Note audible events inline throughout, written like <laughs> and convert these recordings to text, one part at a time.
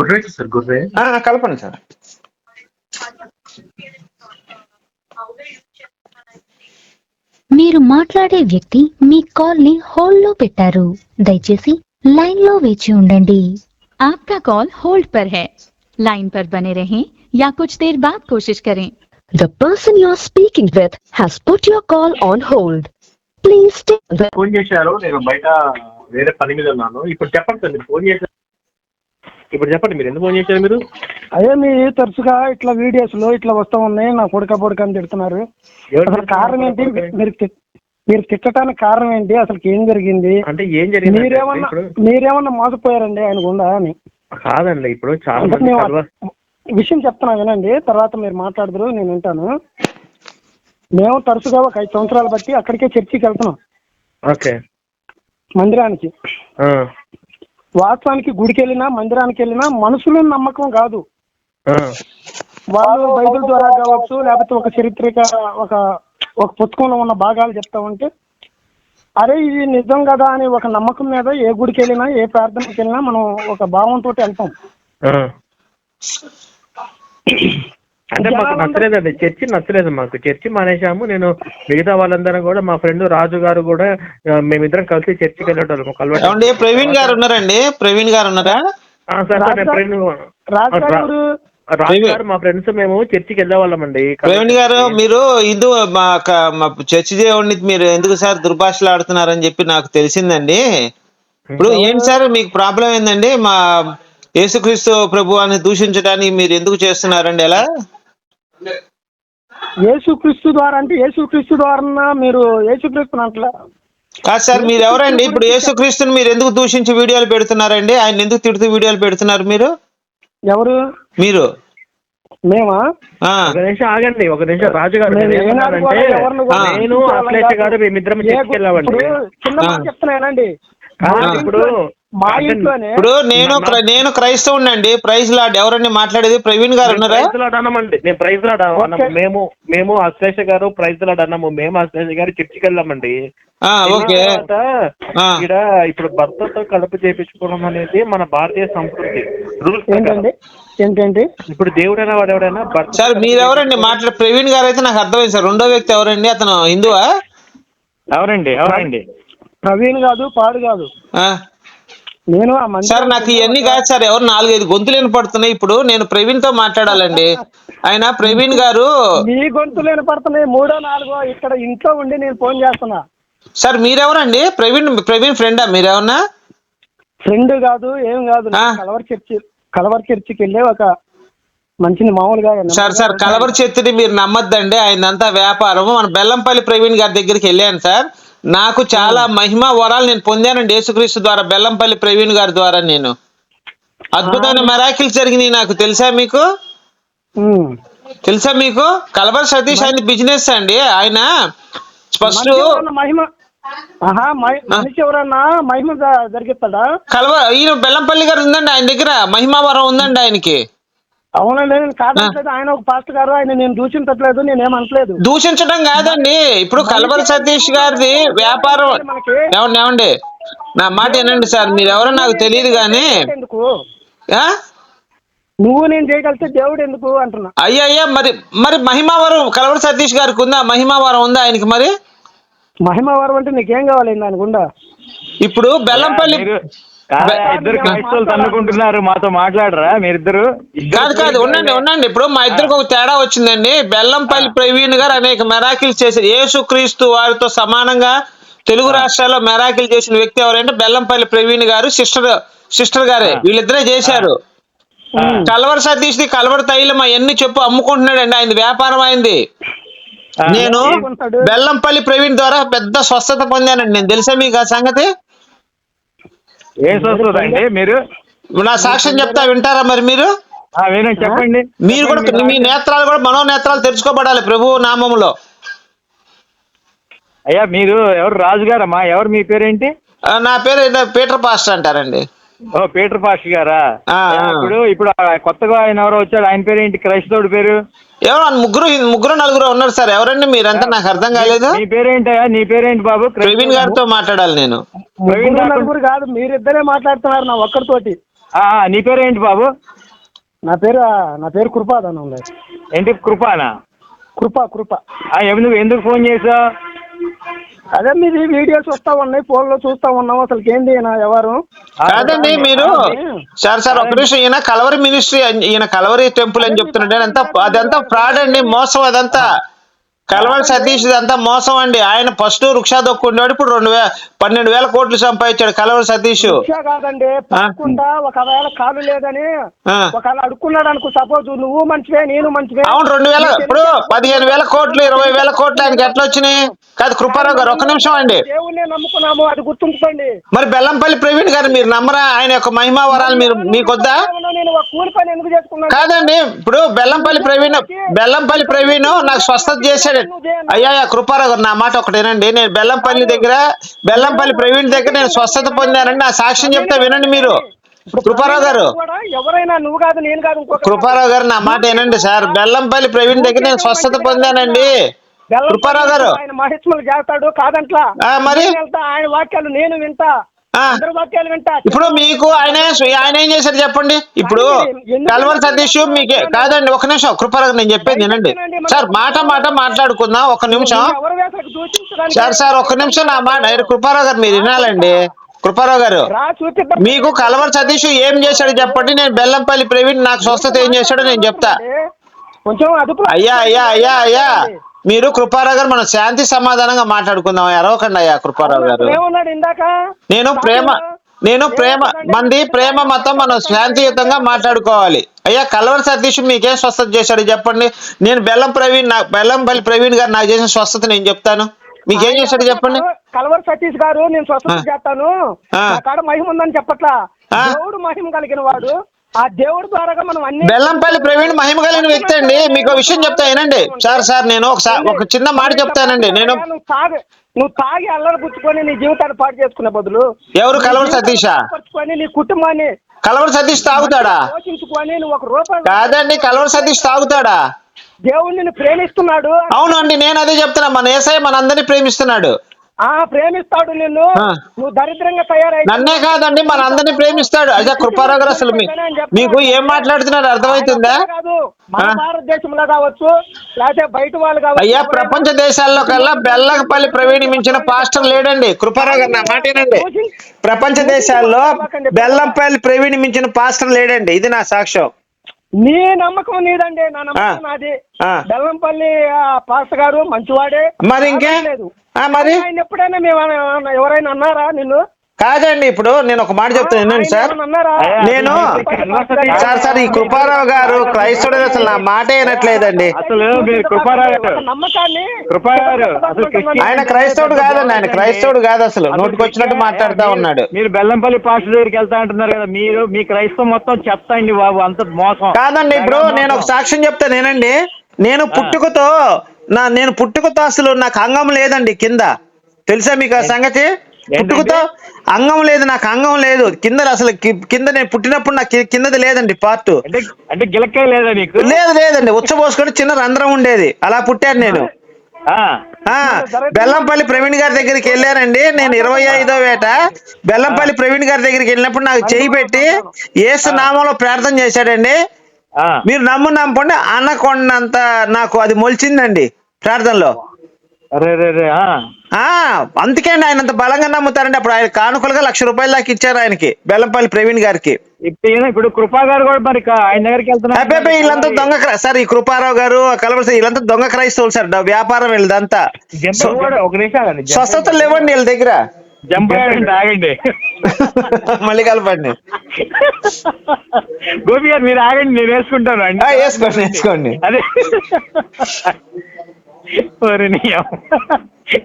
గుర్రే sir గుర్రే ఆ, కలపండి sir మీరు మాట్లాడే వ్యక్తి మీ కాల్ ని హోల్డ్ లో పెట్టారు దయచేసి లైన్ లో వేచి ఉండండి आपका कॉल होल्ड पर है लाइन पर बने रहें या कुछ देर बाद कोशिश करें The person you're speaking with has put your call on hold. Please stay the phone చేశారు నేను బయట వేరే పని మీద ఉన్నాను ఇప్పుడు చెప్పండి సార్ మీరు ఫోన్ చేశారు ఇప్పుడు చెప్పండి మీరు ఎందుకు ఫోన్ చేశారు మీరు? అదే మీ తరచుగా ఇట్లా వీడియోస్లో ఇట్లా వస్తా ఉన్నాయి నా కొడుక పొడక అని తిడుతున్నారు. అసలు కారణం ఏంటి? మీరు మీరు తిట్టడానికి కారణం ఏంటి? అసలు ఏం జరిగింది? అంటే ఏం జరిగింది మీరేమన్నా మీరేమన్నా మోసపోయారండి ఆయన గుండా అని? కాదండి ఇప్పుడు చాలా విషయం చెప్తున్నా వినండి తర్వాత మీరు మాట్లాడదురు నేను వింటాను మేము తరచుగా ఒక ఐదు సంవత్సరాలు బట్టి అక్కడికే చర్చికి వెళ్తున్నాం. ఓకే. మందిరానికి. వాస్తవానికి గుడికి వెళ్ళినా మందిరానికి వెళ్ళినా మనుషుల నమ్మకం కాదు. వాళ్ళు బైబిల్ ద్వారా కావచ్చు లేకపోతే ఒక చరిత్రక ఒక ఒక పుస్తకంలో ఉన్న భాగాలు చెప్తా ఉంటే అరే ఇది నిజం కదా అని ఒక నమ్మకం మీద ఏ గుడికి వెళ్ళినా ఏ ప్రార్థనకి వెళ్ళినా మనం ఒక భావంతో వెళ్తాం. <coughs> అంటే మాకు నచ్చలేదండి చర్చి నచ్చలేదు మాకు. చర్చి మానేశాము. నేను మిగతా వాళ్ళందరం కూడా మా ఫ్రెండ్ రాజు గారు కూడా మేమిద్దరం కలిసి చర్చికి వెళ్ళేటోళ్ళము కలవటం ఏమండి ప్రవీణ్ గారు ఉన్నారండి? ప్రవీణ్ గారు ఉన్నారా? ఆ, సార్ నేను రాజు గారు మా ఫ్రెండ్స్ మేము చర్చికి వెళ్ళేవాళ్ళమండి ప్రవీణ్ గారు మీరు హిందూ మా చర్చి దేవుడిని మీరు ఎందుకు సార్ దుర్భాషలు ఆడుతున్నారని చెప్పి నాకు తెలిసిందండి. ఇప్పుడు ఏంటి సార్ మీకు ప్రాబ్లం ఏందండి? మా యేసుక్రీస్తు ప్రభువాన్ని దూషించడానికి మీరు ఎందుకు చేస్తున్నారండి ఎలా యేసుక్రీస్తు ద్వారా అంటే యేసుక్రీస్తు ద్వారా మీరు యేసుక్రీస్తు అంటలా? కాదు సార్ మీరు ఎవరండి? ఇప్పుడు యేసుక్రీస్తుని మీరు ఎందుకు దూషించి వీడియోలు పెడుతున్నారండి? ఆయన ఎందుకు తిడుతూ వీడియోలు పెడుతున్నారు మీరు? ఎవరు? మీరు? మేమా? ఆ. ఒక నిమిషం ఆగండి ఒక నిమిషం రాజు గారు నేను అఖిలేష్ గారు మేమిద్దరం. చెప్తున్నానండి. ఇప్పుడు మా అంటే ఇంట్లోనే ఇప్పుడు నేను నేను క్రైస్తవునండి. ప్రైజ్ లాడ్ ఎవరండి మాట్లాడేది? ప్రవీణ్ గారు ఉన్నారా? ప్రైజ్ లాడ్ అన్నామండి. నేను ప్రైజ్ లాడ్ అన్నాము. మేము మేము అశ్లేష గారు ప్రైజ్ లాడ్ అన్నాము. మేము అశ్లేష గారు చర్చికి వెళ్ళామండి. ఆ, ఓకే. వెళ్ళిన తర్వాత ఆ. ఇక్కడ ఇప్పుడు భర్తతో కడుపు చేపించుకోవడం అనేది మన భారతీయ సంస్కృతి రూల్స్ ఏంటండి? ఏంటండి? ఇప్పుడు దేవుడైనా వాడెవడైనా భర్త సార్ మీరెవరండి? మాట్లాడే ప్రవీణ్ గారు అయితే నాకు అర్థమైంది సార్. రెండో వ్యక్తి ఎవరండి? అతను హిందువా? ఎవరండి? ఎవరండి? ప్రవీణ్ కాదు పాడు కాదు. ఆ. నేను సార్ నాకు ఇవన్నీ కాదు సార్. ఎవరు నాలుగైదు గొంతులు వినపడుతున్నాయి ఇప్పుడు? నేను ప్రవీణ్తో మాట్లాడాలండి. ఆయన ప్రవీణ్ గారు మీ గొంతులు వినపడుతున్నాయి మూడో నాలుగో ఇక్కడ ఇంట్లో ఉండి నేను ఫోన్ చేస్తున్నా. సార్ మీరెవరండి? ప్రవీణ్ ప్రవీణ్ ఫ్రెండా? మీరేమన్నా ఫ్రెండ్ కాదు ఏం కాదు. కలవర్ చర్చి కలవర్ చర్చికి వెళ్ళే ఒక మంచిని మామూలుగా సార్ సార్ కలవరి చెత్తిని మీరు నమ్మద్దండి. ఆయనంతా వ్యాపారం మన బెల్లంపల్లి ప్రవీణ్ గారి దగ్గరికి వెళ్ళాను సార్. నాకు చాలా మహిమ వరాలు నేను పొందానండి యేసుక్రీస్తు ద్వారా బెల్లంపల్లి ప్రవీణ్ గారి ద్వారా నేను. అద్భుతమైన మెరాకిల్స్ జరిగినాయి నాకు తెలుసా మీకు. తెలుసా మీకు? కలవరి సతీష్ ఆయన బిజినెస్ అండి ఆయన ఫస్ట్ మహిమ మహిమ జరిగిస్తాడా? కలవ ఈయన బెల్లంపల్లి గారు ఉందండి ఆయన దగ్గర మహిమావరం ఉందండి ఆయనకి. అవునండి నేను ఆయన ఒక పాస్టర్ గారు ఆయన నేను దూషించట్లేదు నేనేమనట్లేదు దూషించడం కాదండి. ఇప్పుడు కలవరి సతీష్ గారిది వ్యాపారం. ఏమండి ఏమండి? నా మాట వినండి సార్ మీరు ఎవరో నాకు తెలియదు కానీ. ఎందుకు? ఆ? నువ్వు నేను చేయగలిగితే దేవుడు ఎందుకు అంటున్నా? అయ్యా అయ్యా మరి మరి మహిమావరం కలవరి సతీష్ గారికి ఉందా? మహిమావరం ఉందా ఆయనకి మరి? మహిమ వరం అంటే నీకేం కావాలి? దాని గుండా? ఇప్పుడు బెల్లంపల్లి ఇద్దరు క్రైస్తవులు తన్నుకుంటున్నారు మాతో మాట్లాడరా మీరిద్దరు? కాదు కాదు ఉండండి ఉండండి. ఇప్పుడు మా ఇద్దరికి ఒక తేడా వచ్చిందండి. బెల్లంపల్లి ప్రవీణ్ గారు అనేక మెరాకిల్స్ చేశారు. యేసుక్రీస్తు వారితో సమానంగా తెలుగు రాష్ట్రాల్లో మెరాకిల్ చేసిన వ్యక్తి ఎవరంటే బెల్లంపల్లి ప్రవీణ్ గారు సిస్టర్ సిస్టర్ గారే. వీళ్ళిద్దరే చేశారు. కలవర సతీష్ ది కలవర తైలం అవన్నీ చెప్పు అమ్ముకుంటున్నాడండి. ఆయన వ్యాపారం అయింది. నేను బెల్లంపల్లి ప్రవీణ్ ద్వారా పెద్ద స్వస్థత పొందానండి. నేను తెలుసా మీకు ఆ సంగతి? ఏం వస్తుందండి మీరు నా సాక్ష్యం చెప్తా వింటారా మరి మీరు? వినండి చెప్పండి. మీరు కూడా మీ నేత్రాలు కూడా మనో నేత్రాలు తెరుచుకోబడాలి ప్రభు నామములో. అయ్యా మీరు ఎవరు రాజు గారమ్మా ఎవరు మీ పేరేంటి? నా పేరు పీటర్ పాస్టర్ అంటారండి. ఓ పీటర్ పాష్ గారా. ఇప్పుడు ఇప్పుడు కొత్తగా ఆయన ఎవరో వచ్చాడు ఆయన పేరేంటి? క్రైస్తవుడి పేరు? ఎవరు ముగ్గురు ముగ్గురు నలుగురు ఉన్నారు సార్. ఎవరండి మీరంతా? నాకు అర్థం కాలేదు. నీ పేరేంటయ్యా నీ పేరేంటి బాబు? ప్రవీణ్ గారితో మాట్లాడాలి నేను. ప్రవీణ్ గారు- నలుగురు కాదు మీరిద్దరే మాట్లాడుతున్నారు నా ఒక్కరితోటి. నీ పేరు ఏంటి బాబు? నా పేరు నా పేరు కృపాదనం లేదు ఏంటి కృపానా? కృప కృప. ఆ, ఎందుకు ఎందుకు ఫోన్ చేసావు? అదే మీది వీడియోస్ వస్తా ఉన్నాయి ఫోన్లో చూస్తా ఉన్నాం అసలు ఏంది ఈయన ఎవరు? కాదండి మీరు సార్ సార్ ఒక నిమిషం ఈయన కలవరి మినిస్ట్రీ ఈయన కలవరి టెంపుల్ అని చెప్తున్నాడు. అదంతా అదంతా ఫ్రాడ్ అండి మోసం అదంతా. కలవరి సతీష్ ఇదంతా మోసం అండి. ఆయన ఫస్ట్ రుక్షా దొక్కుండేవాడు ఇప్పుడు రెండు వేల పన్నెండు వేల కోట్లు సంపాదించాడు కలవరి సతీష్. కాదండి ఒకవేళ కాలు లేదని. ఒకవేళ అడుక్కున్నాడు అనుకో సపోజ్ నువ్వు మంచివే నేను మంచివే. అవును రెండు వేల ఇప్పుడు పదిహేను వేల కోట్లు ఇరవై వేల కోట్లు ఆయనకి ఎట్లా వచ్చినాయి? కాదు కృపారావు గారు ఒక్క నిమిషం అండి. దేవుణ్ణి నమ్ముకున్నాము అది గుర్తుంచుకోండి మరి బెల్లంపల్లి ప్రవీణ్ గారు మీరు నమ్మరా? ఆయన యొక్క మహిమా వరాలు మీరు మీకొద్దా? కాదండి ఇప్పుడు బెల్లంపల్లి ప్రవీణ్ బెల్లంపల్లి ప్రవీణ్ నాకు స్వస్థత చేశాడు. అయ్యా కృపారావు గారు నా మాట ఒకటేనండి. నేను బెల్లంపల్లి దగ్గర బెల్లంపల్లి ప్రవీణ్ దగ్గర నేను స్వస్థత పొందానండి. నా సాక్ష్యం చెప్తా వినండి మీరు. కృపారావు గారు. ఎవరైనా నువ్వు కాదు నేను కాదు కృపారావు గారు నా మాట వినండి సార్. బెల్లంపల్లి ప్రవీణ్ దగ్గర నేను స్వస్థత పొందానండి. కృపారావు గారు. ఆయన మహిష్మలు చేస్తాడు కాదంట్లా? మరి? ఆయన వాక్యాలు నేను వింటా. ఇప్పుడు మీకు ఆయన ఆయన ఏం చేశారు చెప్పండి? ఇప్పుడు కల్వర్ సతీష్ మీకు కాదండి ఒక నిమిషం కృపారావు నేను చెప్పేది వినండి. సార్ మాట మాట మాట్లాడుకుందాం ఒక నిమిషం. సార్ సార్ ఒక్క నిమిషం నా మాట కృపారావు గారు మీరు వినాలండి. కృపారావు గారు మీకు కలవర్ సతీష్ ఏం చేశాడు చెప్పండి? నేను బెల్లంపల్లి ప్రవీణ్ నాకు స్వస్థత ఏం చేశాడో నేను చెప్తా. అయ్యా అయ్యా అయ్యా అయ్యా. మీరు కృపారావు గారు మనం శాంతి సమాధానంగా మాట్లాడుకుందాం అరవకండి అయ్యా కృపారావు గారు. నేను ప్రేమ నేను ప్రేమ మంది ప్రేమ మతం మనం శాంతియుతంగా మాట్లాడుకోవాలి. అయ్యా కలవర సతీష్ మీకేం స్వస్థత చేశాడు చెప్పండి. నేను బెల్లం ప్రవీణ్ నా బెల్లంపల్లి ప్రవీణ్ గారు నాకు చేసిన స్వస్థత నేను చెప్తాను. మీకేం చేశాడు చెప్పండి. కలవర్ సతీష్ గారు నేను స్వస్థత. చేస్తాను. మహిమ ఉందని చెప్పట్లా. దేవుడు మహిమ కలిగిన వాడు. ఆ దేవుడు ద్వారా మనం అన్ని బెల్లంపల్లి ప్రవీణ్ మహిమ కలిగిన వ్యక్తి అండి. మీకు విషయం చెప్తా వినండి. సార్ సార్ నేను ఒకసారి ఒక చిన్న మాట చెప్తానండి. నేను నువ్వు తాగి నువ్వు తాగి అల్లరి పుచ్చుకొని నీ జీవితాన్ని పాటు చేసుకునే బదులు ఎవరు కలవరి సతీషా? నీ కుటుంబాన్ని కలవరి సతీష్ తాగుతాడా? పోషించుకొని నువ్వు ఒక రూపాయి కాదండి కలవరి సతీష్ తాగుతాడా? దేవుడు నిన్ను ప్రేమిస్తున్నాడు. అవును అండి నేను అదే చెప్తున్నా. మన ఏసఐ మన అందరినీ ప్రేమిస్తున్నాడు. ప్రేమిస్తాడు నిన్ను. నువ్వు దరిద్రంగా తయారై నన్నే కాదండి మన అందరినీ ప్రేమిస్తాడు. అదే కృపారావు గారు అసలు మీకు ఏం మాట్లాడుతున్నారు అర్థమవుతుందా కాదు మన? భారతదేశంలో కావచ్చు లేకపోతే బయట వాళ్ళు కావచ్చు. అయ్యా ప్రపంచ దేశాల్లో కల్లా బెల్లంపల్లి ప్రవీణ్ మించిన పాస్టర్ లేడండి. కృపారావు గారు నా మాట వినండి. ప్రపంచ దేశాల్లో బెల్లంపల్లి ప్రవీణ్ మించిన పాస్టర్ లేడండి. ఇది నా సాక్ష్యం. నీ నమ్మకం నీదండి నా నమ్మకం. నాది. బెల్లంపల్లి పాస్టర్ గారు మంచివాడే మరి ఇంకే? లేదు మరి? ఆయన ఎప్పుడైనా మేము ఎవరైనా అన్నారా నిన్ను కాదండి ఇప్పుడు నేను ఒక మాట చెప్తాను వినండి సార్. నేను సార్ సార్ ఈ కృపారావు గారు క్రైస్తవుడు అసలు నా మాట వినట్లేదండి. ఆయన క్రైస్తవుడు కాదండి ఆయన క్రైస్తవుడు కాదు అసలు. నోటికి వచ్చినట్టు మాట్లాడుతా ఉన్నాడు. మీరు బెల్లంపల్లి పాస్టర్ దగ్గరికి వెళ్తా అంటున్నారు కదా మీరు మీ క్రైస్తవం మొత్తం చెత్త అండి బాబు అంత మోసం. కాదండి ఇప్పుడు నేను ఒక సాక్ష్యం చెప్తాను నేనండి నేను పుట్టుకతో నా నేను పుట్టుకతో అసలు నాకు అంగం లేదండి కింద. తెలుసా మీకు ఆ సంగతి? పుట్టుకతో అంగం లేదు నాకు అంగం లేదు. కింద అసలు కింద నేను పుట్టినప్పుడు నాకు కిందది లేదండి పార్ట్ అంటే గిలక్కాయ లేదా నీకు లేదు లేదండి. ఉచ్చబోసుకొని చిన్న రంధ్రం ఉండేది. అలా పుట్టాను నేను. బెల్లంపల్లి ప్రవీణ్ గారి దగ్గరికి వెళ్ళానండి. నేను ఇరవై ఐదో వేట బెల్లంపల్లి ప్రవీణ్ గారి దగ్గరికి వెళ్ళినప్పుడు నాకు చేయి పెట్టి ఏసు నామంలో ప్రార్థన చేశాడండి. మీరు నమ్ము నమ్ముకోండి. అనకొండంత నాకు అది మొలిచిందండి ప్రార్థనలో. అందుకే అండి ఆయన అంత బలంగా నమ్ముతారండి. అప్పుడు ఆయన కానుకలుగా లక్ష రూపాయలు దాకా ఇచ్చారు ఆయనకి బెల్లంపల్లి ప్రవీణ్ గారికి. ఇప్పుడు కృపా గారు కూడా మరి ఆయన దగ్గరికి అబ్బే, వీళ్ళంతా వెళ్తున్నారు దొంగ సార్ ఈ కృపారావు గారు కలవరి వీళ్ళంతా దొంగ క్రైస్తవులు సార్. వ్యాపారం వీళ్ళదంతా. స్వస్థతలు లేవండి వీళ్ళ దగ్గర. ఆగండి <laughs> మళ్ళీ కలపండి. గోపి గారు మీరు ఆగండి నేను వేసుకుంటాను. అండి వేసుకోండి వేసుకోండి. అదే.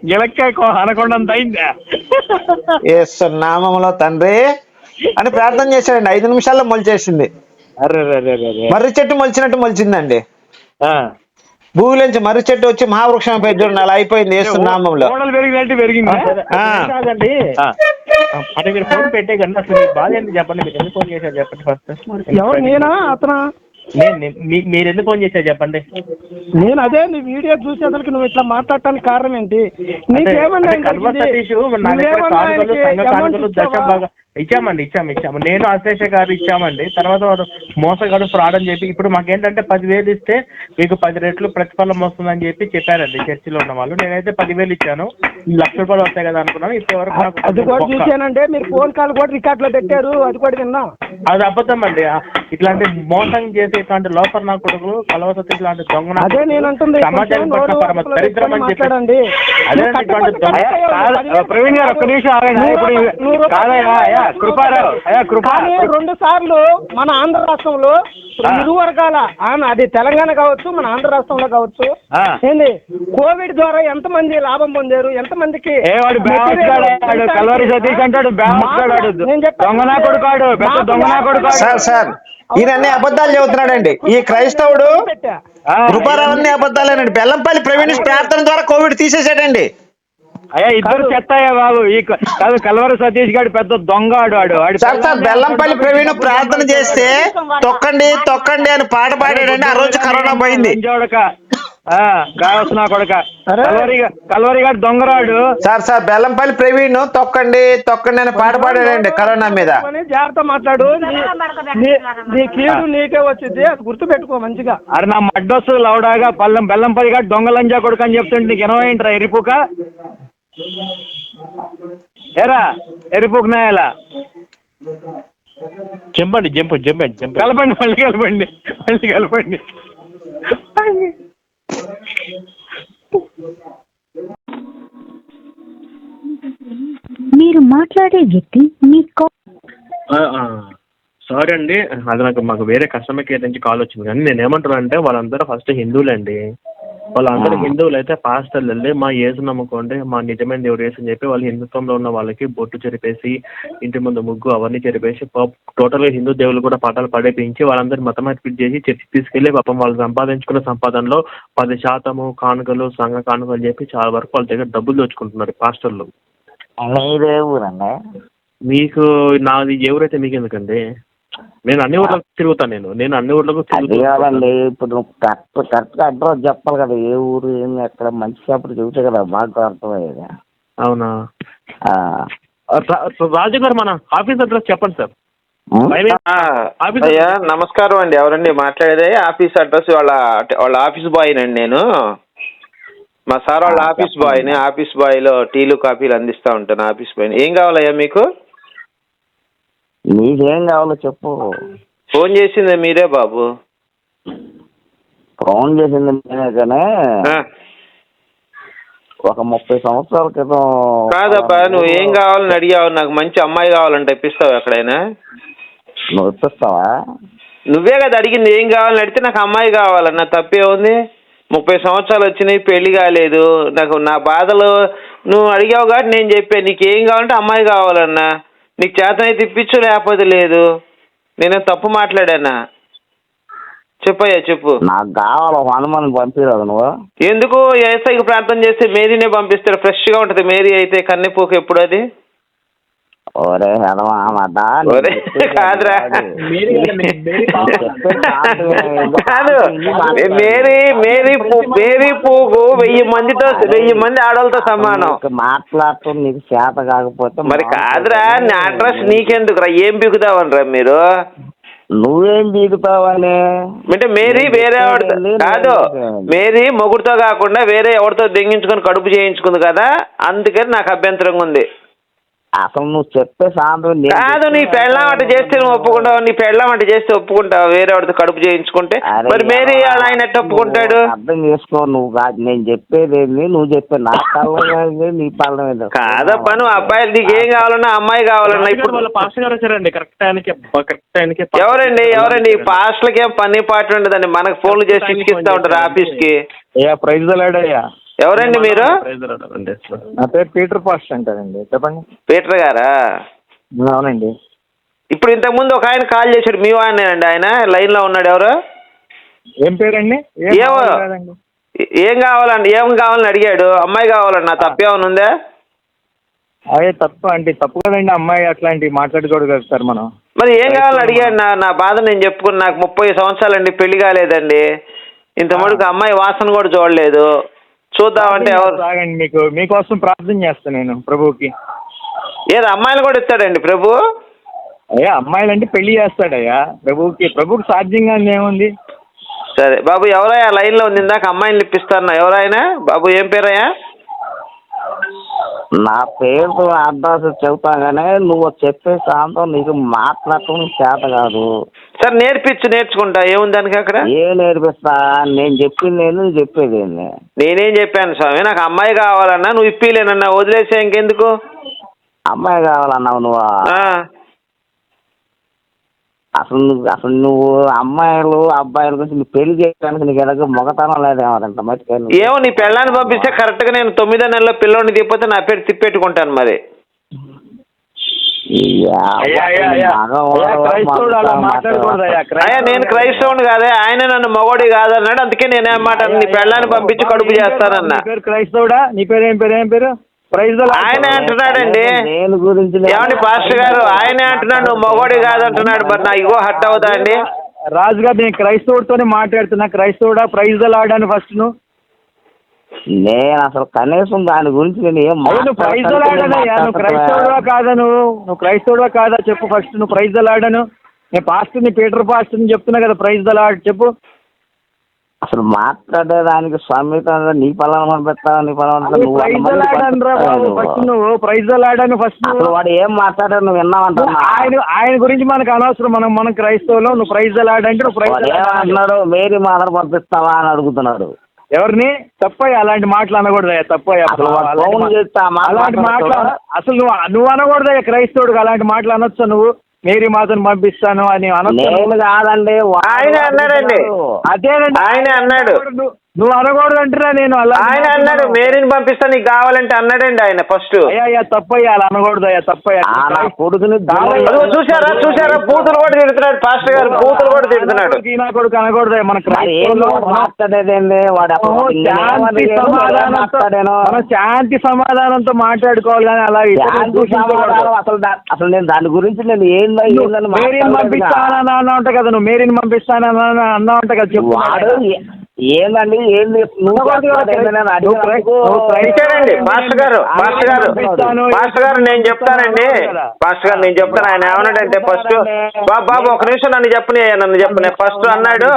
గిలక్కాయ కో- అనకొండంత అయిందా? ఏసు నామములో తండ్రి అని ప్రార్థన చేశాడండి. ఐదు నిమిషాల్లో మొలిచేసింది. మర్రి చెట్టు మొలిచినట్టు మొలిచిందండి. ఆ. భూమిలోంచి మర్రి చెట్టు వచ్చి మహావృక్షం పై చూడండి అలా అయిపోయింది ఏసు నామంలో పెరిగినట్టు పెరిగిందా? ఆ. కాదండి. ఆ. అంటే మీరు ఫోన్ పెట్టే కన్నా బాధ ఏంటి చెప్పండి మీరు ఎందుకు ఫోన్ చేశారు చెప్పండి ఫస్ట్ ఎవరు నేనా? అతను? మీరు ఎందుకు ఫోన్ చేశారు చెప్పండి. నేను అదే నీ వీడియో చూసేసరికి నువ్వు ఇట్లా మాట్లాడటానికి కారణం ఏంటి? నీకేమన్నా ఇచ్చామండి ఇచ్చాము ఇచ్చాము. నేను అశేష గారు ఇచ్చామండి. తర్వాత వాడు మోసగాడు ఫ్రాడ్ అని చెప్పి ఇప్పుడు మాకేంటంటే పదివేలు ఇస్తే మీకు పది రెట్లు ప్రతిఫలం వస్తుందని చెప్పి చెప్పారండి చర్చిలో ఉన్న వాళ్ళు. నేనైతే పదివేలు ఇచ్చాను. లక్ష రూపాయలు వస్తాయి కదా అనుకున్నాను. ఇప్పటివరకు అది కూడా మీరు ఫోన్ కాల్ కూడా రికార్డ్లో పెట్టారు. అది కూడా విన్నా. అది అబద్ధం అండి. ఇట్లాంటి మోసం చేసే ఇట్లాంటి లోపర్ నా కొడుకు కలవసతి ఇట్లాంటి దొంగ అదే నేను అంటుంది. సమాజానికి పరమ దరిద్రం అని చెప్పి అదే ప్రవీణ్ గారు ఒక్క నిమిషం ఆగండి. ఇప్పుడు కాదయ్యా అయ్యా. కృపారావు. అయ్యా కృపా. కానీ రెండు సార్లు మన ఆంధ్ర రాష్ట్రంలో. ఇరు వర్గాల ఆన- అది తెలంగాణ కావచ్చు మన ఆంధ్ర రాష్ట్రంలో కావచ్చు. ఆ. ఏంది? కోవిడ్ ద్వారా ఎంత మంది లాభం పొందారు? ఎంత మందికి ఏ వాడు బ్యావస్ గాడు వాడు కల్వరి సతీష్ అంటాడు బ్యావస్ గాడు వాడు నేను చెప్పాను. దొంగ నా కొడుకాడు పెద్ద నాకు దొంగ నా కొడుకాడు. Sir sir. ఈయన అన్ని అబద్ధాలు చెబుతున్నాడండి. ఈ క్రైస్తవుడు. ఆ, కృపారావన్ని అబద్ధాలేనండి బెల్లంపల్లి ప్రవీణ్ ప్రార్థన ద్వారా కోవిడ్ తీసేసాడండి అయ్యా ఇద్దరు చెత్తాయా బాబు. ఈ కాదు కల్వరి సతీష్ గాడు పెద్ద దొంగ ఆడు వాడి సార్ సార్ బెల్లంపల్లి ప్రవీణ్ ప్రార్థన చేస్తే తొక్కండి తొక్కండి అని పాట పాడాడండి. ఆ రోజు కరోనా పోయింది. కావలసిన కొడక. కల్వరి కల్వరి గాడు దొంగరాడు. సార్ సార్ బెల్లంపల్లి ప్రవీణ్ తొక్కండి తొక్కండి అని పాట పాడాడండి కరోనా మీద. జాగ్రత్త మాట్లాడు. నీ- కీడు నీకే వచ్చింది అది గుర్తు పెట్టుకో మంచిగా. అరే నా మడ్డొస్తు లౌడాగా పల్లెం బెల్లంపల్లి గాడు దొంగ లంజా కొడుకు అని చెప్తుంటే నీకు ఎనవైంట్రా ఎరిపుక ఏరా ఎరిపుక నాయలా జంపండి జంపు జంపండి జంపండి కలపండి మళ్ళీ కలపండి మళ్ళీ కలపండి. మీరు మాట్లాడే వ్యక్తి మీ సారీ అండి అది నాకు మాకు వేరే కస్టమర్ కేర్ నుంచి కాల్ వచ్చింది. కానీ నేను ఏమంటున్నా అంటే వాళ్ళందరూ ఫస్ట్ హిందువులండి. వాళ్ళందరూ హిందువులు అయితే పాస్టర్లు వెళ్ళి మా యేసు నమ్ముకోండి. మా నిజమైన దేవుడు యేసు అని చెప్పి వాళ్ళు హిందుత్వంలో ఉన్న వాళ్ళకి బొట్టు చెరిపేసి ఇంటి ముందు ముగ్గు అవన్నీ చెరిపేసి టోటల్గా హిందూ దేవుళ్ళు కూడా పాటలు పడేపించి వాళ్ళందరూ మతమార్పిడి చేసి చర్చి తీసుకెళ్ళి పాపం వాళ్ళు సంపాదించుకున్న సంపాదనలో పది శాతము కానుకలు సంఘ కానుకలు చెప్పి చాలా వరకు వాళ్ళ దగ్గర డబ్బులు దోచుకుంటున్నారు పాస్టర్లు. మీదే ఊరండి మీకు నాది ఎవరైతే మీకు ఎందుకండి నేను అన్ని ఊర్లకు తిరుగుతాను నేను. నేను అన్ని ఊర్లకు అది కాదండి ఇప్పుడు నువ్వు కరెక్ట్ కరెక్ట్గా అడ్రస్ చెప్పాలి కదా. ఏ ఊరు ఏంది ఎక్కడ మంచి షాపులు చెబితే కదా మాకు అర్థమయ్యేది. అవునా? ఆ. రా- రాజు గారు మన ఆఫీస్ అడ్రస్ చెప్పండి సార్. ఆఫీస్ అయ్యా నమస్కారం అండి. ఎవరండి? మాట్లాడేది ఆఫీస్ అడ్రస్ వాళ్ళ వాళ్ళ ఆఫీస్ బాయ్ నండి నేను. మా సార్ వాళ్ళ ఆ, ఆఫీస్. బాయ్ని ఆఫీస్ బాయ్లో టీలు కాఫీలు అందిస్తూ ఉంటాను ఆఫీస్ బాయ్ని. ఏం కావాలయ్యా మీకు? నీకేం కావాలో చెప్పు. ఫోన్ చేసిందే మీరే బాబు. ఫోన్ చేసింది నేనే కానీ. ఒక ముప్పై సంవత్సరాల క్రితం కాదబ్బా నువ్వు ఏం కావాలని అడిగావు? నాకు మంచి అమ్మాయి కావాలంటే ఇప్పిస్తావు ఎక్కడైనా? నువ్వు ఇప్పిస్తావా? నువ్వే కదా అడిగింది ఏం కావాలని అడిగితే నాకు అమ్మాయి కావాలన్న తప్పే ఉంది. ముప్పై సంవత్సరాలు వచ్చినాయి పెళ్ళి కాలేదు. నాకు నా బాధలు నువ్వు అడిగావు కాబట్టి నేను చెప్పాను నీకు ఏం కావాలంటే అమ్మాయి కావాలన్నా. నీకు చేతనైతే ఇప్పించు లేకపోతే లేదు. నేనే తప్పు మాట్లాడానా? చెప్పయ్యా చెప్పు. నాకు కావాలి వంద మంది పంపిరాదు నువ్వు? ఎందుకు? ఏసైకి ప్రార్థన చేస్తే మేరీనే పంపిస్తాడు. ఫ్రెష్గా ఉంటుంది. మేరీ అయితే కన్నెపోకు ఎప్పుడు అది? ఒరే హెదవా మడ్డ ఒరే, కాదురా. కాదు మేరీ మేరీ పూ- మేరీ పూకు వెయ్యి మందితో వెయ్యి మంది ఆడవాళ్ళతో సమానం. మాట్లాడటం నీకు చేత కాకపోతే మరి కాదురా నా అడ్రస్ నీకెందుకురా? ఏం బిగుతావనరా మీరు? నువ్వేం బీగుతావని? అంటే మేరీ వేరే కాదు. మేరీ మొగుడుతో కాకుండా వేరే ఎవరితో దెంగించుకొని కడుపు చేయించుకుంది కదా? అందుకని నాకు అభ్యంతరంగా ఉంది. అసలు నువ్వు చెప్పే నేను కాదు నీ పెళ్ళం చేస్తే నువ్వు ఒప్పుకుంటావు? నీ పెళ్ళం చేస్తే ఒప్పుకుంటావు? వేరే వాడితో కడుపు చేయించుకుంటే? అరే మరి మేరీ అలా ఆయన ఎట్ట ఒప్పుకుంటాడు? నువ్వు అర్థం చేసుకో నువ్వు కాదు నేను చెప్పేది ఏంది? నువ్వు చెప్పే నా పళ్ళం నీ పళ్ళం ఏంది? కాదప్పా నువ్వు అబ్బాయిలు నీకు ఏం కావాలన్నా అమ్మాయి కావాలన్నా ఇప్పుడు వాళ్ళ పాస్టర్ గారు వచ్చారండి. కరెక్ట్ టైంకి కరెక్ట్ టైంకి ఎవరండి? ఎవరండి? పాస్టర్లకి ఏం పని పాట ఉండదండి? మనకు ఫోన్లు చేసి ఇచ్చిస్తా ఉంటారు ఆఫీస్కి అయ్యా ప్రైజ్ అయ్యా ఎవరండి మీరు? నా పేరు పీటర్ పాస్ట్ అంటారండి. చెప్పండి. పీటర్ గారా? అవునండి. ఇప్పుడు ఇంతకు ముందు ఒక ఆయన కాల్ చేశాడు మీ వాడినేనండి ఆయన లైన్లో ఉన్నాడు ఎవరు? ఏం పేరండి? ఏమో. ఏ- కావాలండి? ఏం కావాలని అడిగాడు? అమ్మాయి కావాలన్నా తప్పేమన్నా ఉందా? అదే తప్పు అంటే తప్పు కదండి అమ్మాయి అట్లాంటివి మాట్లాడకూడదు కదా సార్ మనం. మరి ఏం కావాలని అడిగాడు? నా నా బాధ నేను చెప్పుకుని నాకు ముప్పై సంవత్సరాలండి పెళ్ళి కాలేదండి. ఇంత మటుకు అమ్మాయి వాసన కూడా చూడలేదు. చూద్దామంటే ఎవరు సాగండి మీకు. మీకోసం ప్రార్థన చేస్తాను నేను ప్రభువుకి ఏదో అమ్మాయిలు కూడా ఇస్తాడండి ప్రభు? అయ్యా అమ్మాయిలంటే పెళ్ళి చేస్తాడయ్యా ప్రభువుకి ప్రభువుకి సాధ్యంగా ఏముంది సరే బాబు ఎవరయ్యా లైన్లో ఉంది? ఇందాక అమ్మాయిని ఇప్పిస్తారన్నా ఎవరైనా బాబు ఏం పేరయ్యా? నా పేరు అడ్రస్ చెబుతాను కానీ నువ్వు చెప్పే శాంతం నీకు మాట్లాడటం చేత కాదు. సరే నేర్పించు నేర్చుకుంటా. ఏముంది దానికి అక్కడ? ఏం నేర్పిస్తా? నేను చెప్పింది నేను నువ్వు చెప్పేది ఏంది? నేనేం చెప్పాను స్వామి? నాకు అమ్మాయి కావాలన్నా నువ్వు ఇప్పిలేనన్నా వదిలేసే ఇంకెందుకు? అమ్మాయి కావాలన్నావు నువ్వు? అసలు నువ్వు అసలు నువ్వు అమ్మాయిలు అబ్బాయిల గురించి నువ్వు పెళ్ళి చేయడానికి నీకు ఎలాగో మొగతనం లేదేమంట మట్టి ఏమో నీ పెళ్ళాన్ని పంపిస్తే కరెక్ట్గా నేను తొమ్మిదో నెలలో పిల్లోని తిప్పితే నా పేరు తిప్పెట్టుకుంటాను మరి. అయ్యా, నేను క్రైస్తవుని కాదే ఆయన నన్ను మొగోడి కాదన్నాడు అందుకే నేనేం మాట నీ పెళ్ళాన్ని పంపించి కడుపు చేస్తానన్నా. నీ పేరు క్రైస్తవుడా? నీ పేరు ఏం పేరు ఏం పేరు? ప్రైజ్ ఆయనే అంటున్నాడండి. దేని గురించి లేదు. ఏమండి పాస్టర్ గారు ఆయనే అంటున్నాడు నువ్వు మొగోడి కాదంటున్నాడు మరి నా ఇగో హట్ అవుతా అండి. రాజు గారు నేను క్రైస్తవుడితోనే మాట్లాడుతున్నా క్రైస్తవుడా ప్రైజ్ ఆడాను ఫస్ట్ నువ్వు నేను అసలు కనీసం దాని గురించి నేను ఏం అవును నువ్వు ప్రైజ్ ఆడానయ్యా నువ్వు క్రైస్తవుడా కాదా నువ్వు? నువ్వు క్రైస్తవుడా కాదా చెప్పు ఫస్ట్ నువ్వు ప్రైజ్ ఆడాను నేను పాస్టర్ని పీటర్ పాస్టర్ని చెప్తున్నా కదా ప్రైజ్ ఆడు చెప్పు. అసలు మాట్లాడేదానికి స్వామితో నీ పలానా పంపిస్తావు నీ పలానా నువ్వు ప్రైజ్ ఆడాను ఫస్ట్ అసలు వాడు ఏం మాట్లాడాడు నువ్వు విన్నావంటున్నా ఆయన ఆయన గురించి మనకు అనవసరం. మనం మనం క్రైస్తవులు. నువ్వు ప్రైజ్ ఆడంటే నువ్వు ప్రైజ్ ఏమంటున్నాడు మేరీ మాదర్ పంపిస్తావా అని అడుగుతున్నాడు. ఎవరిని? తప్పయ్య అలాంటి మాటలు అనకూడదయ్యా తప్పయ్య. అలాంటి మాటలు? అసలు నువ్వు నువ్వు అనకూడదయ్యా క్రైస్తవుడు అలాంటి మాటలు అనొచ్చా నువ్వు? మేరీ మాతను పంపిస్తాను అని నేను నువ్వు? కాదండి ఆయనే అన్నాడండి. అదేనండి ఆయనే అన్నాడు. నువ్వు- అనకూడదు అంటున్నా నేను అలా ఆయన అన్నాడు మేరీని పంపిస్తా నీకు కావాలంటే అన్నాడండి ఆయన ఫస్ట్ అయ్యా తప్పయ్యా అలా అనకూడదు అయ్యా తప్పయ్యా. కొడుకుని చూసారా చూసారా బూతులు కూడా తిడుతున్నాడు పాస్టర్ గారు బూతులు కూడా తిడుతున్నాడు. ఈయన కొడుకు అనకూడదు మన మరి ఏం క్రైస్తవులు వాడు మాట్లాడేదేంది? వాడు అసలు ఓ, శాంతి సమాధానంతో మాట్లాడుకోవాలి కానీ అలా అసలు అసలు నేను దాని గురించి నేను ఏందని మేరీని. పంపిస్తానని అన్నా ఉంటా కదా నువ్వు మేరీని పంపిస్తానని అన్నా ఉంటా కదా చెప్పు వాడు ఏ- ఏందండి? ఏంది మాస్టర్ గారు మాస్టర్ గారు మాస్టర్ గారు నేను చెప్తానండి. మాస్టర్ గారు నేను చెప్తాను. ఆయన ఏమన్నాడంటే ఫస్ట్ బాబు బాబు ఒక నిమిషం నన్ను చెప్పని నన్ను చెప్పని. ఫస్ట్ అన్నాడు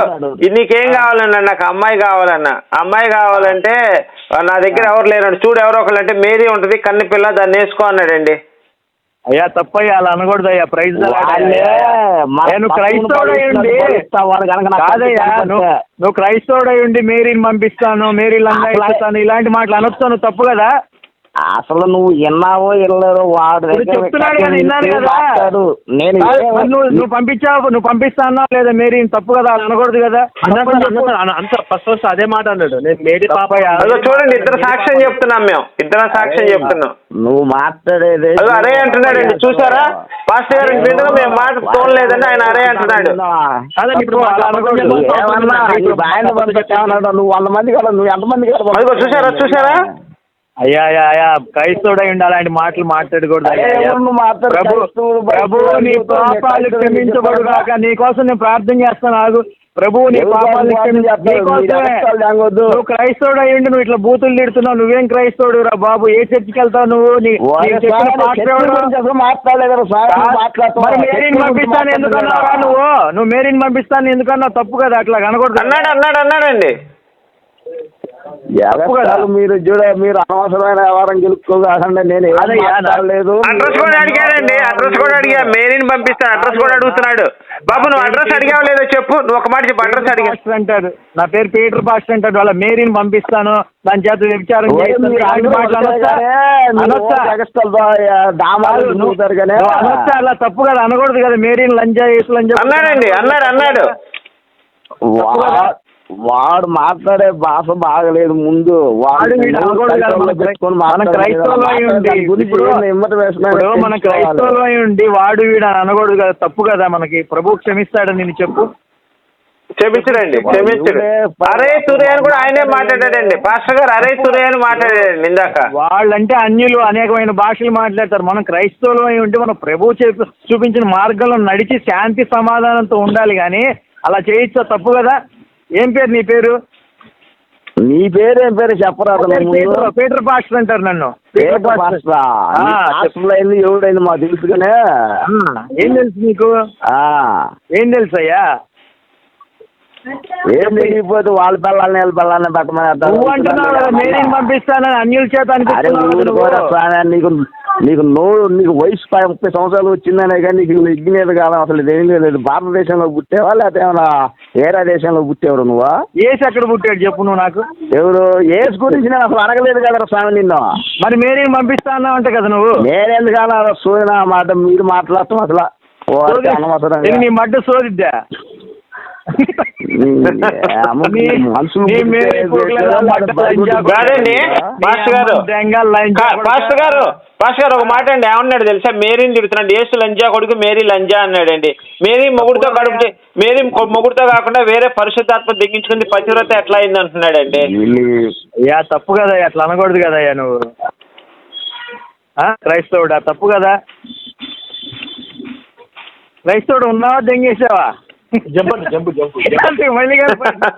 నీకేం కావాలన్నా నాకు అమ్మాయి కావాలన్నా. అమ్మాయి కావాలంటే నా దగ్గర ఎవరు లేరండి? చూడు ఎవరో ఒకళ్ళు అంటే మేరీ ఉంటుంది కన్ని పిల్ల దాన్ని వేసుకో అన్నాడండి. అయ్యా తప్పయ్యా అలా అనకూడదు అయ్యా. ప్రైజ్ నేను పక్కన క్రైస్తవుడు అయ్యుండి. భరిస్తా వాడు కనుక నాకు కాదయ్యా నువ్వు పంపిస్తే. నువ్వు క్రైస్తవుడు అయ్యుండి మేరీని పంపిస్తాను మేరీ లంగా ఇస్తాను ఇలాంటి మాటలు అనొచ్చు నువ్వు తప్పు కదా. అసలు నువ్వు విన్నావో వెళ్ళారో వాడు చెప్తున్నాడు. నేను మరి నువ్వు నువ్వు పంపించావు నువ్వు పంపిస్తానా లేదా మేరీని తప్పు కదా అనకూడదు కదా. అంత ఫస్ట్ ఫస్ట్ అదే మాట అన్నాడు. నేను మేరీ పాప చూడండి ఇద్దరు సాక్ష్యం చెప్తున్నాం మేము. ఇద్దరం సాక్ష్యం చెప్తున్నాం. నువ్వు మాట్లాడేది అరే అంటున్నాడండి చూసారా? పాస్టర్ గారు వింటున్నా మేము మాట ఫోన్ లేదండి ఆయన అరే అంటున్నాడు. కాదండి ఇప్పుడు అలా అనకూడదు. నువ్వు వంద మంది కదా నువ్వు ఎంతమంది కదా చూసారా చూసారా? అయ్యా అయ్యా అయ్యా క్రైస్తవుడు అలాంటి మాటలు మాట్లాడకూడదు. అయ్యా, అయ్యా. ఎవరు నువ్వు మాట్లాడు, ప్రభు క్రైస్తవుడు, ప్రభు నీ పాపాలు క్షమించబడు కాక నీ కోసం నేను ప్రార్థన చేస్తాను ఆగు. ప్రభు నీ పాపాలు. నువ్వు క్రైస్తవుడు అయ్యుండి నువ్వు ఇట్లా బూతులు తిడుతున్నావు. నువ్వేం క్రైస్తవుడు రా బాబు? ఏ చర్చికి వెళ్తావు నువ్వు? నీకు మేరీని పంపిస్తాను ఎందుకన్నావు. నువ్వు? నువ్వు మేరీని పంపిస్తాను ఎందుకన్నావు? తప్పు కదా అట్లా కనకూడదు అన్నాడు అన్నాడు అన్నాడండి. మీరు చూడ మీరు అనవసరమైన వ్యవహారం గెలుపుకోకండి నేను మాట్లాడలేదు. అడ్రస్ కూడా అడిగాడండి అడ్రస్ కూడా అడిగా. మేరీని పంపిస్తాను అడ్రస్ కూడా అడుగుతున్నాడు. బాబు నువ్వు అడ్రస్ అడిగావు లేదో చెప్పు. నువ్వు ఒక మాట చెప్పు అడ్రస్ అడిగా. అంటాడు. నా పేరు పీటర్ పాస్టర్ అంటాడు. వాళ్ళ మేరీని పంపిస్తాను. దాని చేత వ్యభిచారం అనొచ్చా? అనొచ్చా? అలా తప్పు కదా. అనకూడదు కదా. మేరీని లంజా చేసి లంజా అన్నాడండి అన్నాడు అన్నాడు. వాడు మాట్లాడే భాష బాగలేదు ముందు. వాడు వీడు అనకూడదు కదా, మన. క్రైస్తవులు ఉండి వాడు వీడు అని అనకూడదు కదా తప్పు కదా మనకి. ప్రభు క్షమిస్తాడు నేను చెప్పు? క్షమించడండి క్షమించడు. అరే తురే అని కూడా ఆయనే మాట్లాడాడండి. పాస్టర్ గారు అరే తురే అని మాట్లాడాడండి ఇందాక వాళ్ళంటే అన్యులు అనేకమైన భాషలు మాట్లాడతారు. మనం క్రైస్తవులు అయి ఉంటే మనం ప్రభు చూపించిన మార్గంలో నడిచి శాంతి సమాధానంతో ఉండాలి కానీ అలా చేయొచ్చా తప్పు కదా? ఏం పేరు నీ పేరు? నీ పేరు ఏం పేరు ముందు పీటర్ పాస్టర్ అంటారు నన్ను. పాస్టరా? అయింది ఎవడైంది మాకు తెలుసుగానే ఏం తెలుసు నీకు? ఆ, ఏం తెలుసు అయ్యా ఏం తెలియకపోతే వాళ్ళ పిల్లల్ని వీళ్ళ పిల్లల్ని పెట్టమని నేనేం పంపిస్తానని అన్యుల చేత నీకు నీకు నోరు నీకు వయసు పై ముప్పై సంవత్సరాలు వచ్చిందనే కానీ నీకు ఇగ్గినేది కాలం అసలు ఇదేం లేదు. భారతదేశంలో పుట్టావా లేకపోతే ఏమైనా వేరే దేశంలో పుట్టేవారు నువ్వు? ఏసు ఎక్కడ పుట్టాడు చెప్పు నువ్వు నాకు? ఎవరు? ఏసు గురించి నేను అసలు అడగలేదు కదా స్వామి నిన్ను. మరి మేరీని పంపిస్తా అన్నావు అంట కదా నువ్వు? నేనెందుకు అలా సోదిన మాట మీరు మాట్లాడటం అసలు. నీ మడ్డ సోదిద్దా? కాదండి పాస్టర్ గారు. పాస్టర్ గారు పాస్టర్ గారు ఒక మాట అండి. ఏమన్నాడు తెలుసా? మేరీని తిడుతున్నాడు. యేసు లంజా కొడుకు మేరీ లంజా అన్నాడండి. మేరీ మొగుడుతో కడుపు మేరీ మొగుడుతో కాకుండా వేరే పరిశుద్ధాత్మ దిగించుకుంది పతివ్రత ఎట్లా అయింది అంటున్నాడండి అయ్యా తప్పు కదా. అట్లా అనకూడదు కదా అయ్యా నువ్వు. ఆ, క్రైస్తవుడా? తప్పు కదా. క్రైస్తవుడు ఉన్నావా? దెంగేసావా జంపండి జంపు జంపు మళ్ళీ కనప-